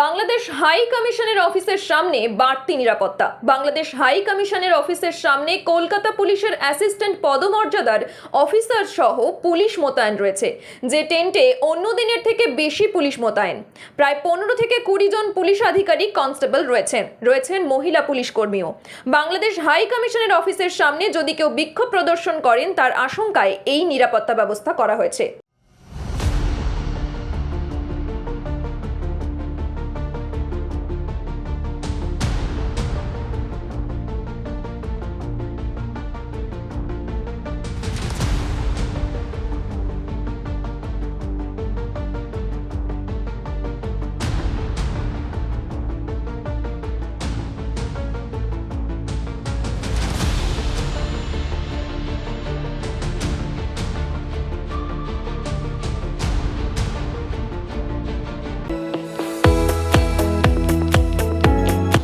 Bangladesh high কমিশনের অফিসের সামনে বাড়তি নিরাপত্তা। বাংলাদেশ হাই কমিশনের অফিসের সামনে কলকাতা পুলিশের অ্যাসিস্ট্যান্ট পদমর্যাদার অফিসার সহ পুলিশ মোতায়েন রয়েছে, যে টেন্টে অন্য দিনের থেকে বেশি পুলিশ মোতায়েন। প্রায় পনেরো থেকে কুড়ি জন পুলিশ আধিকারিক কনস্টেবল রয়েছেন রয়েছেন মহিলা পুলিশ কর্মীও। বাংলাদেশ হাই কমিশনের অফিসের সামনে যদি কেউ বিক্ষোভ প্রদর্শন করেন, তার আশঙ্কায় এই নিরাপত্তা ব্যবস্থা করা হয়েছে।